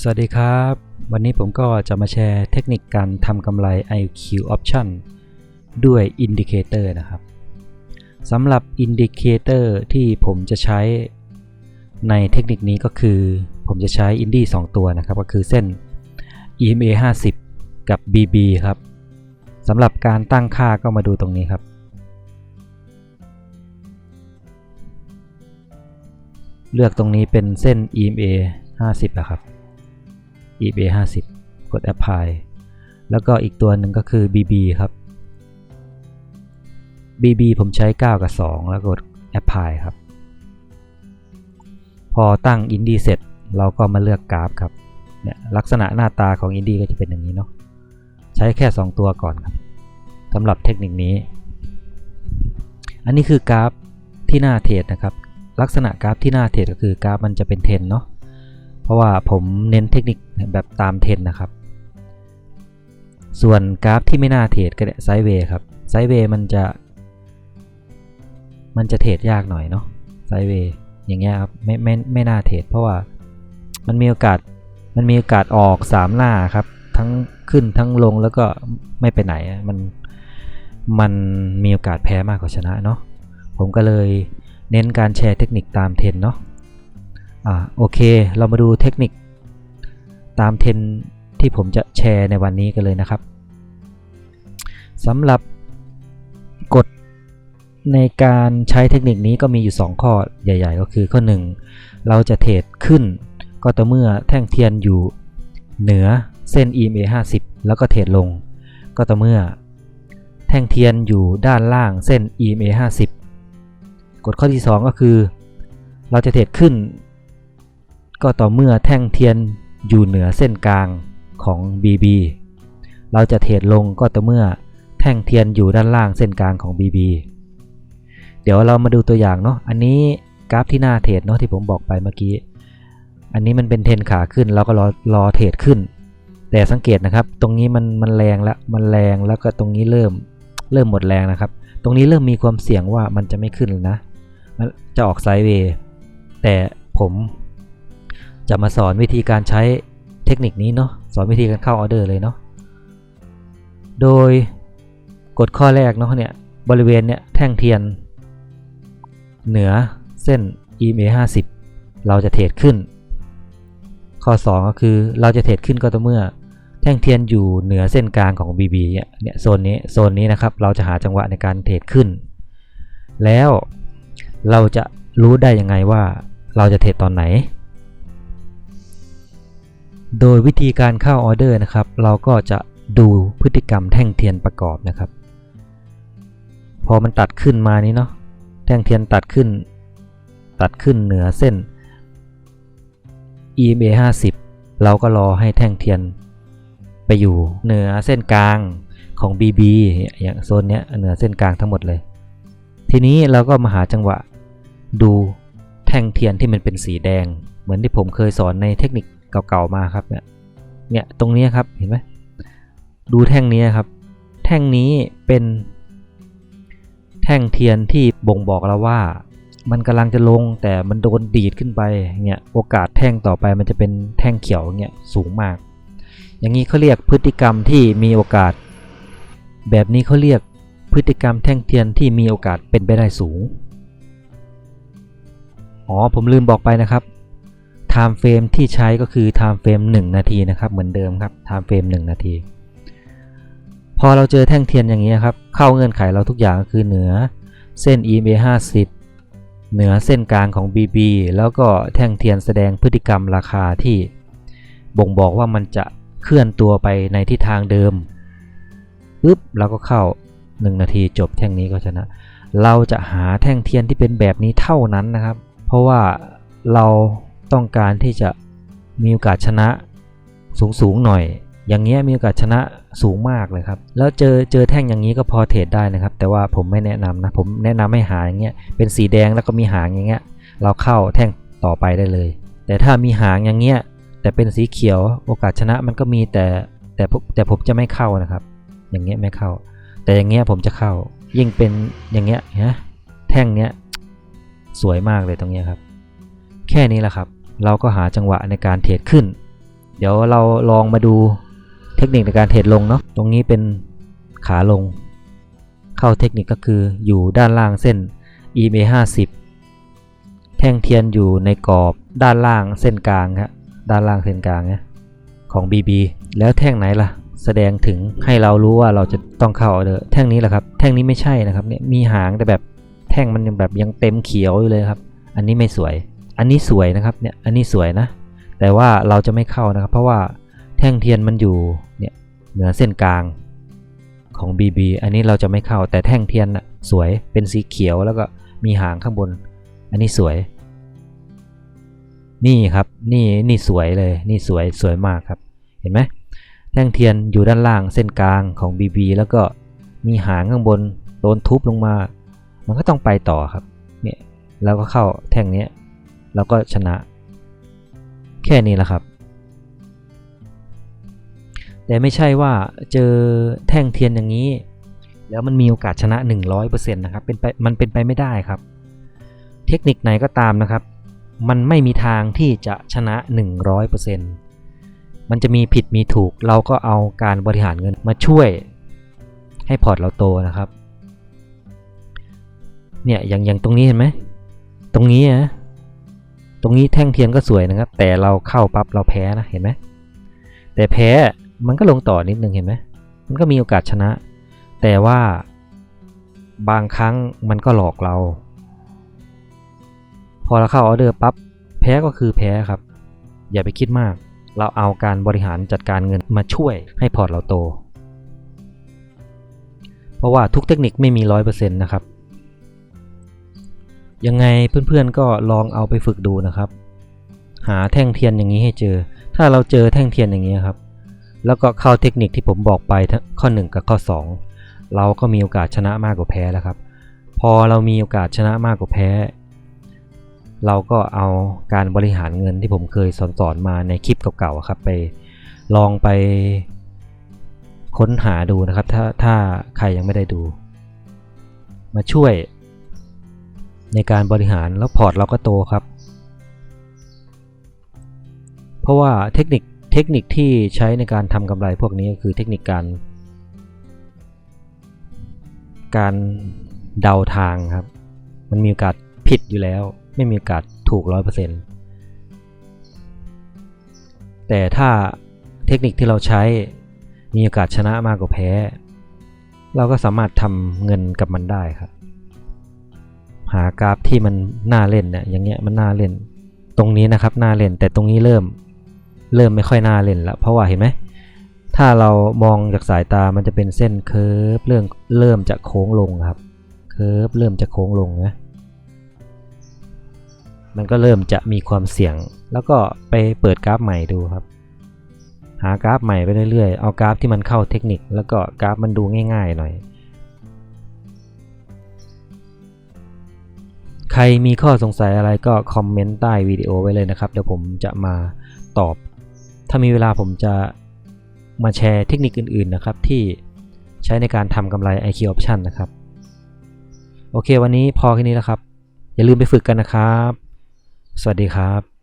สวัสดีครับ วันนี้ผมก็จะมาแชร์เทคนิคการทำกำไร IQ Option ด้วย Indicator นะครับสำหรับ Indicator ที่ผมจะใช้ในเทคนิคนี้ก็คือ ผมจะใช้ Indie 2ตัวนะครับ ก็คือเส้น EMA 50 กับ BB ครับสำหรับการตั้งค่าก็มาดูตรงนี้ครับ เลือกตรงนี้เป็นเส้น EMA 50นะครับ EBA 50 กด apply แล้วก็อีกตัวหนึ่งก็คือ BB ครับ BB ผมใช้ 9 กับ 2 แล้วกด apply ครับ พอตั้ง indie เสร็จเราก็มาเลือกกราฟครับเนี่ยลักษณะหน้าตาของ indie ก็จะเป็นอย่างนี้เนาะใช้แค่ 2 ตัวก่อนครับสำหรับเทคนิคนี้ อันนี้คือกราฟที่หน้าเทรดนะครับ ลักษณะกราฟที่หน้าเทรดก็คือกราฟมันจะเป็นเทรนเนาะ เพราะว่าผมเน้นเทคนิคแบบตามเทรนนะครับ ส่วนกราฟที่ไม่น่าเทรดก็เนี่ยไซด์เวย์ครับไซด์เวย์มันจะ มันจะเทรดยากหน่อยเนาะไซด์เวย์อย่างเงี้ยครับไม่ไม่ไม่น่าเทรดเพราะว่ามันมีโอกาสมันมีโอกาสออก3หน้าครับทั้งขึ้นทั้งลงแล้วก็ไม่ไปไหนมันมันมีโอกาสแพ้มากกว่าชนะเนาะผมก็เลยเน้นการแชร์เทคนิคตามเทรนเนาะ อ่าโอเค เรามาดูเทคนิค ตามเทรนที่ผมจะแชร์ในวันนี้กันเลยนะครับสำหรับกฎในการใช้เทคนิคนี้ก็มีอยู่ 2 ข้อใหญ่ ๆ ก็คือข้อ 1 เราจะเทรดขึ้น ก็ต่อเมื่อแท่งเทียนอยู่เหนือเส้น EMA 50 แล้วก็เทรดลง ก็ต่อเมื่อแท่งเทียนอยู่ด้านล่างเส้น EMA 50 กฎข้อที่ 2 ก็คือ เราจะเทรดขึ้น ก็ต่อเมื่อแท่งเทียนอยู่เหนือเส้นกลางของ BB เราจะเทรดลงก็ต่อเมื่อแท่งเทียนอยู่ด้านล่างเส้นกลางของ BB เดี๋ยวเรามาดูตัวอย่างเนาะ อันนี้กราฟที่หน้าเทรดเนาะที่ผมบอกไปเมื่อกี้ อันนี้มันเป็นเทรนขาขึ้นเราก็รอรอเทรดขึ้น แต่สังเกตนะครับ ตรงนี้มันมันแรงแล้วมันแรงแล้วก็ตรงนี้เริ่มเริ่มหมดแรงนะครับ ตรงนี้เริ่มมีความเสี่ยงว่ามันจะไม่ขึ้นนะมันจะออกไซด์เวย์แต่ผม จะมาสอนวิธีการใช้เทคนิคนี้เนาะสอนวิธีการเข้าออเดอร์เลยเนาะโดยกฎข้อแรกเนาะเนี่ยบริเวณเนี่ยแท่งเทียน เหนือเส้น EMA 50 เราจะเทรดขึ้น ข้อ 2 ก็คือเราจะเทรดขึ้นก็ต่อเมื่อ แท่งเทียนอยู่เหนือเส้นกลางของ BB เนี่ยเนี่ยโซนนี้โซนนี้นะครับเราจะหาจังหวะในการเทรดขึ้น แล้วเราจะรู้ได้ยังไงว่าเราจะเทรดตอนไหน โดยวิธีการเข้าออเดอร์นะครับ เราก็จะดูพฤติกรรมแท่งเทียนประกอบนะครับ พอมันตัดขึ้นมานี้เนาะแท่งเทียนตัดขึ้น ตัดขึ้นเหนือเส้น EMA 50 เราก็รอให้แท่งเทียนไปอยู่เหนือเส้นกลางของ BB อย่างโซนเนี้ยเหนือเส้นกลางทั้งหมดเลย ทีนี้เราก็มาหาจังหวะดูแท่งเทียนที่มันเป็นสีแดง เหมือนที่ผมเคยสอนในเทคนิค เก่าๆมาครับเนี่ยเนี่ยตรงนี้ครับเห็นไหมดูแท่งนี้ครับ แท่งนี้เป็น แท่งเทียนที่บ่งบอกเราว่า มันกำลังจะลงแต่มันโดนดีดขึ้นไปเนี่ยโอกาสแท่งต่อไปมันจะเป็นแท่งเขียวเนี่ยสูงมาก อย่างนี้เขาเรียกพฤติกรรมที่มีโอกาส แบบนี้เขาเรียกพฤติกรรมแท่งเทียนที่มีโอกาสเป็นไปได้สูงอ๋อผมลืมบอกไปนะครับ time frame ที่ใช้ก็คือ time frame 1 นาทีนะครับ เหมือนเดิมครับ time frame 1 นาที พอเราเจอแท่งเทียนอย่างนี้ครับ เข้าเงื่อนไขเราทุกอย่างก็คือเหนือเส้น EMA 50 เหนือเส้นกลางของ BB แล้วก็แท่งเทียนแสดงพฤติกรรมราคาที่บ่งบอกว่ามันจะเคลื่อนตัวไปในทิศทางเดิมปุ๊บเราก็เข้า 1 นาทีจบแท่งนี้ก็ชนะ เราจะหาแท่งเทียนที่เป็นแบบนี้เท่านั้นนะครับ เพราะว่าเรา ต้องการที่จะมีโอกาสชนะสูงสูงหน่อย อย่างเงี้ยมีโอกาสชนะสูงมากเลยครับ แล้วเจอเจอแท่งอย่างนี้ก็พอเทรดได้นะครับ แต่ว่าผมไม่แนะนำนะ ผมแนะนำให้หาอย่างเงี้ย เป็นสีแดงแล้วก็มีหางอย่างเงี้ย เราเข้าแท่งต่อไปได้เลย แต่ถ้ามีหางอย่างเงี้ย แต่เป็นสีเขียว โอกาสชนะมันก็มีแต่แต่แต่ผมจะไม่เข้านะครับ อย่างเงี้ยไม่เข้า แต่อย่างเงี้ยผมจะเข้า ยิ่งเป็นอย่างเงี้ยฮะแท่งเนี้ยสวยมากเลยตรงเนี้ยครับ แค่นี้แหละครับ เราก็หาจังหวะในการเทรดขึ้น เดี๋ยวเราลองมาดูเทคนิคในการเทรดลงเนาะตรงนี้เป็นขาลง เข้าเทคนิคก็คืออยู่ด้านล่างเส้น EMA 50 แท่งเทียนอยู่ในกรอบด้านล่างเส้นกลางครับด้านล่างเส้นกลางนะของ BB แล้วแท่งไหนล่ะ แสดงถึงให้เรารู้ว่าเราจะต้องเข้าออเดอแท่งนี้แหละครับ แท่งนี้ไม่ใช่นะครับเนี่ยมีหางแต่แบบแท่งมันยังแบบยังเต็มเขียวอยู่เลยครับ อันนี้ไม่สวย อันนี้สวยนะครับเนี่ยอันนี้สวยนะ แต่ว่าเราจะไม่เข้านะครับ เพราะว่าแท่งเทียนมันอยู่เนี่ยเหนือเส้นกลางของ BB อันนี้เราจะไม่เข้าแต่แท่งเทียนน่ะสวยเป็นสีเขียวแล้วก็มีหางข้างบน อันนี้สวย นี่ครับนี่นี่สวยเลยนี่สวยสวยมากครับ เห็นไหมแท่งเทียนอยู่ด้านล่างเส้นกลางของ BB แล้วก็มีหางข้างบนโดนทุบลงมา มันก็ต้องไปต่อครับเนี่ยแล้วก็เข้าแท่งนี้ แล้วก็ชนะ แค่นี้แหละครับ แต่ไม่ใช่ว่าเจอแท่งเทียนอย่างนี้ แล้วมันมีโอกาสชนะ 100%นะครับเป็นไปมันเป็นไปไม่ได้ครับ เทคนิคไหนก็ตามนะครับ มันไม่มีทางที่จะชนะ 100%มันจะมีผิดมีถูก เราก็เอาการบริหารเงินมาช่วยให้พอร์ตเราโตนะครับเนี่ยอย่างอย่างตรงนี้เห็นไหม ตรงนี้นะ ตรงนี้แท่งเทียนก็สวยนะครับ แต่เราเข้าปั๊บเราแพ้นะเห็นไหมแต่แพ้มันก็ลงต่อนิดนึงเห็นไหมมันก็มีโอกาสชนะ แต่ว่าบางครั้งมันก็หลอกเรา พอเราเข้าออเดอร์ปั๊บแพ้ก็คือแพ้ครับ อย่าไปคิดมาก เราเอาการบริหารจัดการเงินมาช่วยให้พอร์ตเราโต เพราะว่าทุกเทคนิคไม่มีร้อยเปอร์เซ็นต์นะครับ ยังไงเพื่อนๆก็ลองเอาไปฝึกดูนะครับ หาแท่งเทียนอย่างนี้ให้เจอ ถ้าเราเจอแท่งเทียนอย่างนี้ครับ แล้วก็เข้าเทคนิคที่ผมบอกไปข้อ 1 กับข้อ 2 เราก็มีโอกาสชนะมากกว่าแพ้แล้วครับ พอเรามีโอกาสชนะมากกว่าแพ้ เราก็เอาการบริหารเงินที่ผมเคยสอนสอนมาในคลิปเก่าๆครับไปลองไปค้นหาดูนะครับ ถ้าถ้าใครยังไม่ได้ดู มาช่วย ในการบริหารแล้วพอร์ตเราก็โตครับ เพราะว่าเทคนิคเทคนิคที่ใช้ในการทำกำไรพวกนี้ก็คือเทคนิคการ การเดาทางครับ มันมีโอกาสผิดอยู่แล้ว ไม่มีโอกาสถูกร้อยเปอร์เซ็นต์แต่ถ้าเทคนิคที่เราใช้มีโอกาสชนะมากกว่าแพ้ เราก็สามารถทำเงินกับมันได้ครับ หากราฟที่มันน่าเล่นเนี่ยอย่างเงี้ยมันน่าเล่น ตรงนี้นะครับน่าเล่นแต่ตรงนี้เริ่มเริ่มไม่ค่อยน่าเล่นละเพราะว่าเห็นไหมถ้าเรามองจากสายตามันจะเป็นเส้นเคิร์ฟเริ่มเริ่มจะโค้งลงครับเคิร์ฟเริ่มจะโค้งลงนะมันก็เริ่มจะมีความเสี่ยง แล้วก็ไปเปิดกราฟใหม่ดูครับ หากราฟใหม่ไปเรื่อยๆ เอากราฟที่มันเข้าเทคนิค แล้วก็กราฟมันดูง่าย ๆ หน่อย ใครมีข้อสงสัยอะไรก็คอมเมนต์ใต้วิดีโอไว้เลยนะครับ เดี๋ยวผมจะมาตอบ ถ้ามีเวลาผมจะมาแชร์เทคนิคอื่นๆนะครับ ที่ใช้ในการทำกำไร IQ Option นะครับ โอเค วันนี้พอแค่นี้แล้วครับ อย่าลืมไปฝึกกันนะครับ สวัสดีครับ